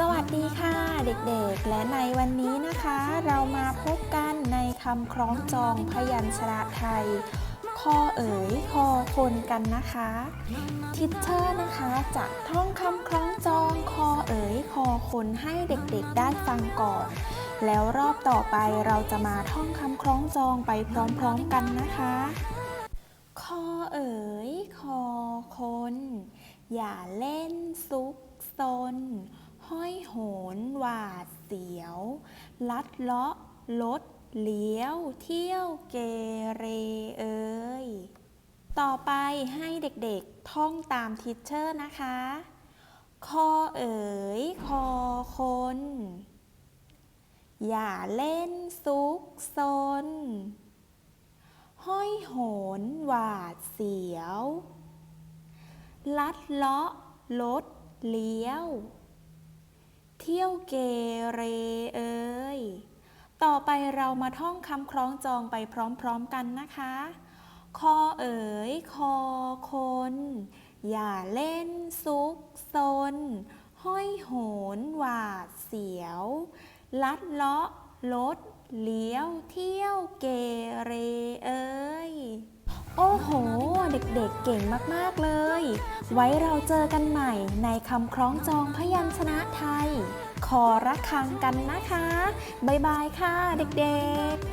สวัสดีค่ะเด็กๆ และในวันนี้นะคะ เรามาพบกันในคำคล้องจองพยัญชนะไทยคอเอ๋ยคอคนกันนะคะทิชเชอร์นะคะจะท่องคำคล้องจองคอเอ๋ยคอคนให้เด็กๆได้ฟังก่อน แล้วรอบต่อไปเราจะมาท่องคำคล้องจองไปพร้อมๆกันนะคะ คอเอ๋ยคอคน อย่าเล่นซุกซน ห้อยโหนหวาดเสียว ลัดเลาะลดเลี้ยว เที่ยวเกเรเอ่ยต่อไปให้เด็กๆท่องตามทิชเชอร์นะคะ คอเอ๋ยคอคน อย่าเล่นซุกซน ห้อยโหนหวาดเสียว ลัดเลาะลดเลี้ยว เที่ยวเกเรเอ่ยต่อไปเรามาท่องคำคล้องจองไปพร้อมๆกันนะคะ คอเอ๋ย คอคน อย่าเล่นซุกซน ห้อยโหนหวาดเสียว ลัดเลาะลดเลี้ยวเที่ยวเกเรเอ้ย โอ้โห เด็กๆเก่งมากๆเลย ไว้เราเจอกันใหม่ในคำคล้องจองพยัญชนะไทย ขอระคังกันนะคะ บ๊ายบายค่ะเด็กๆ